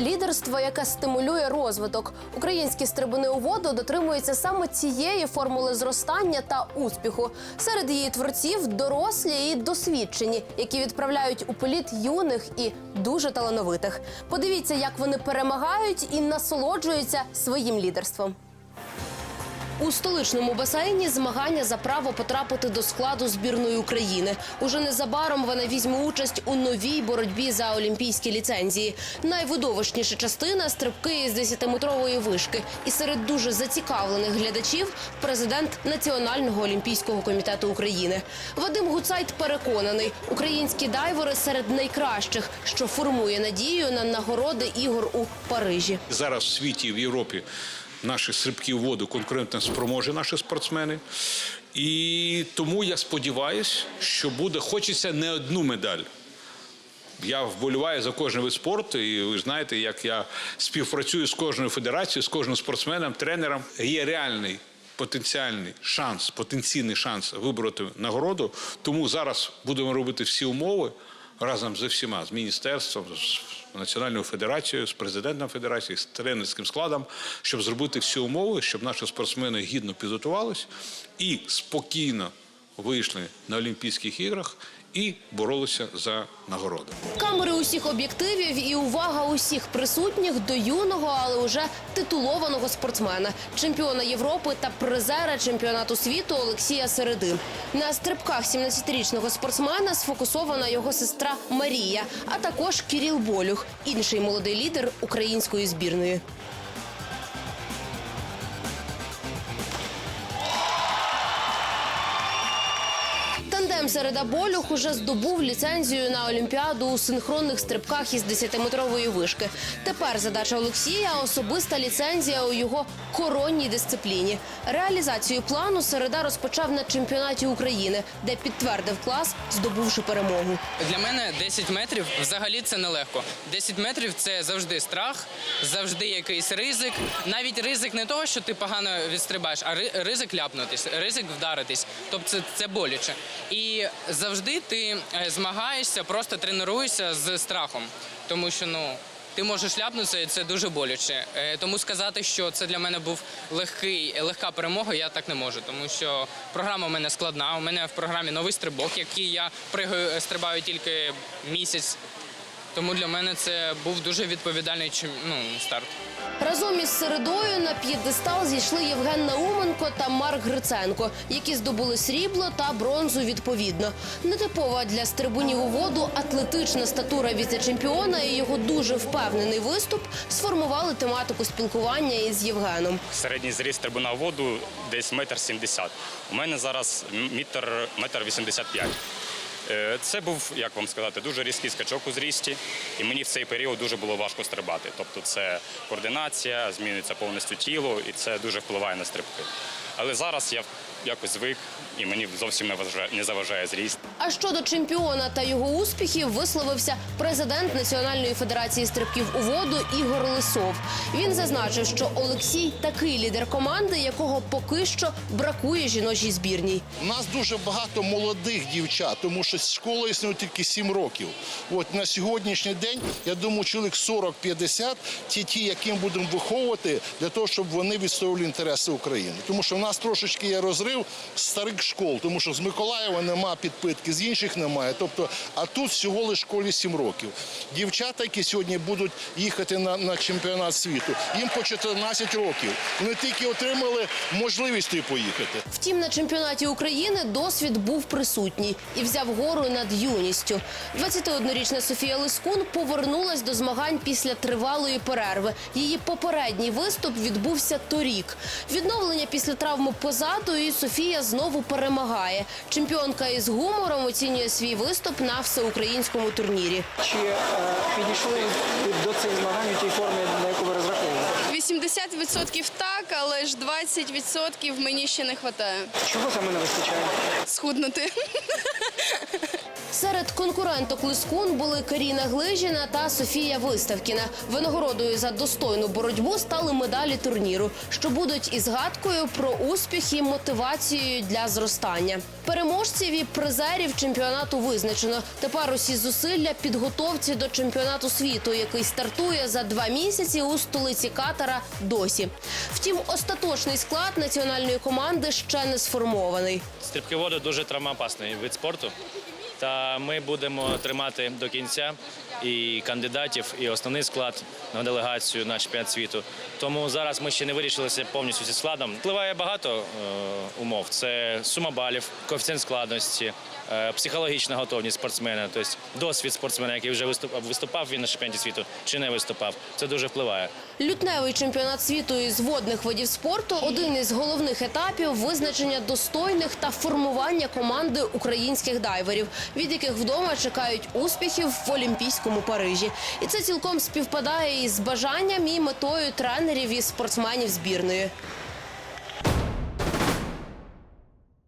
Лідерство, яке стимулює розвиток. Українські стрибуни у воду дотримуються саме цієї формули зростання та успіху. Серед її творців дорослі і досвідчені, які відправляють у політ юних і дуже талановитих. Подивіться, як вони перемагають і насолоджуються своїм лідерством. У столичному басейні змагання за право потрапити до складу збірної України. Уже незабаром вона візьме участь у новій боротьбі за олімпійські ліцензії. Найвидовищніша частина стрибки із 10-метрової вишки. І серед дуже зацікавлених глядачів президент Національного олімпійського комітету України. Вадим Гуцайт переконаний, українські дайвери серед найкращих, що формує надію на нагороди ігор у Парижі. Зараз в світі, в Європі наші стрибки в воду конкурентно спроможні наші спортсмени. І тому я сподіваюся, що буде, хочеться не одну медаль. Я вболіваю за кожен вид спорту, і ви знаєте, як я співпрацюю з кожною федерацією, з кожним спортсменом, тренером. Є реальний потенціальний шанс, потенційний шанс вибороти нагороду. Тому зараз будемо робити всі умови разом з усіма, з міністерством, з Національною федерацією, з президентом федерації, з тренерським складом, щоб зробити всі умови, щоб наші спортсмени гідно підготувалися і спокійно вийшли на Олімпійських іграх і боролися за нагороди. Камери усіх об'єктивів і увага усіх присутніх до юного, але уже титулованого спортсмена, чемпіона Європи та призера чемпіонату світу Олексія Середи. На стрибках 17-річного спортсмена сфокусована його сестра Марія, а також Кіріл Болюх, інший молодий лідер української збірної. Тандем Середа Болюх уже здобув ліцензію на Олімпіаду у синхронних стрибках із 10-метрової вишки. Тепер задача Олексія особиста ліцензія у його коронній дисципліні. Реалізацію плану Середа розпочав на чемпіонаті України, де підтвердив клас, здобувши перемогу. Для мене 10 метрів взагалі це нелегко. 10 метрів це завжди страх, завжди якийсь ризик. Навіть ризик не того, що ти погано відстрибаєш, а ри- ризик ляпнутись, ризик вдаритись. Тобто це, це боляче. І завжди ти е, змагаєшся, просто тренуєшся з страхом, тому що ну. Ти можеш ляпнутися, і це дуже боляче. Е, Тому сказати, що це для мене був легкий, легка перемога, я так не можу. Тому що програма у мене складна. У мене в програмі новий стрибок, який я пригаю, е, стрибаю тільки місяць. Тому для мене це був дуже відповідальний ну, старт. Разом із середою на п'єдестал зійшли Євген Науменко та Марк Гриценко, які здобули срібло та бронзу відповідно. Нетипова для стрибунів у воду атлетична статура віце-чемпіона і його дуже впевнений виступ сформували тематику спілкування із Євгеном. Середній зріст трибуна в воду десь метр сімдесят. У мене зараз метр, метр вісімдесят п'ять. Е, Це був, як вам сказати, дуже різкий скачок у зрісті, і мені в цей період дуже було важко стрибати. Тобто це координація, змінюється повністю тіло, і це дуже впливає на стрибки. Але зараз я якось звик, і мені зовсім не вважає- не заважає зріст. А щодо чемпіона та його успіхів висловився президент Національної федерації стрибків у воду Ігор Лисов. Він зазначив, що Олексій такий лідер команди, якого поки що бракує жіночій збірній. У нас дуже багато молодих дівчат, тому що школа існує тільки 7 років. От на сьогоднішній день, я думаю, чоловік 40-50 ті, ті, яким будемо виховувати для того, щоб вони відстоювали інтереси України. Тому що в нас трошечки є розрив старих школ, тому що з Миколаєва нема підпитки, з інших немає. Тобто, а тут всього лише школі 7 років. Дівчата, які сьогодні будуть їхати на, на чемпіонат світу, їм по 14 років. Вони тільки отримали можливість поїхати. Втім, на чемпіонаті України досвід був присутній і взяв гору над юністю. 21-річна Софія Лискун повернулась до змагань після тривалої перерви. Її попередній виступ відбувся торік. Відновлення після травми позаду, і Софія знову перемагає. Чемпіонка із гумором оцінює свій виступ на всеукраїнському турнірі. Чи е, підійшли до цих змагань у тій формі, на яку ви розраховували? 80% так, але ж 20% мені ще не вистачає. Чого саме не вистачає? Схуднути. Серед конкуренток Лискун були Каріна Глижіна та Софія Виставкіна. Винагородою за достойну боротьбу стали медалі турніру, що будуть і згадкою про успіх і мотивацією для зростання. Переможців і призерів чемпіонату визначено. Тепер усі зусилля підготовці до чемпіонату світу, який стартує за два місяці у столиці Катара. Досі втім, остаточний склад національної команди ще не сформований. Стрибки в воду дуже травмоопасний вид спорту. Та ми будемо тримати до кінця і кандидатів, і основний склад на делегацію на чемпіонат світу. Тому зараз ми ще не вирішилися повністю зі складом. Впливає багато е, умов: це сума балів, коефіцієнт складності, е, психологічна готовність спортсмена, тобто досвід спортсмена, який вже виступав, виступав він на чемпіонаті світу чи не виступав. Це дуже впливає. Лютневий чемпіонат світу із водних видів спорту один із головних етапів визначення достойних та формування команди українських дайверів, від яких вдома чекають успіхів в Олімпійському Парижі. І це цілком співпадає із бажанням і метою тренерів і спортсменів збірної.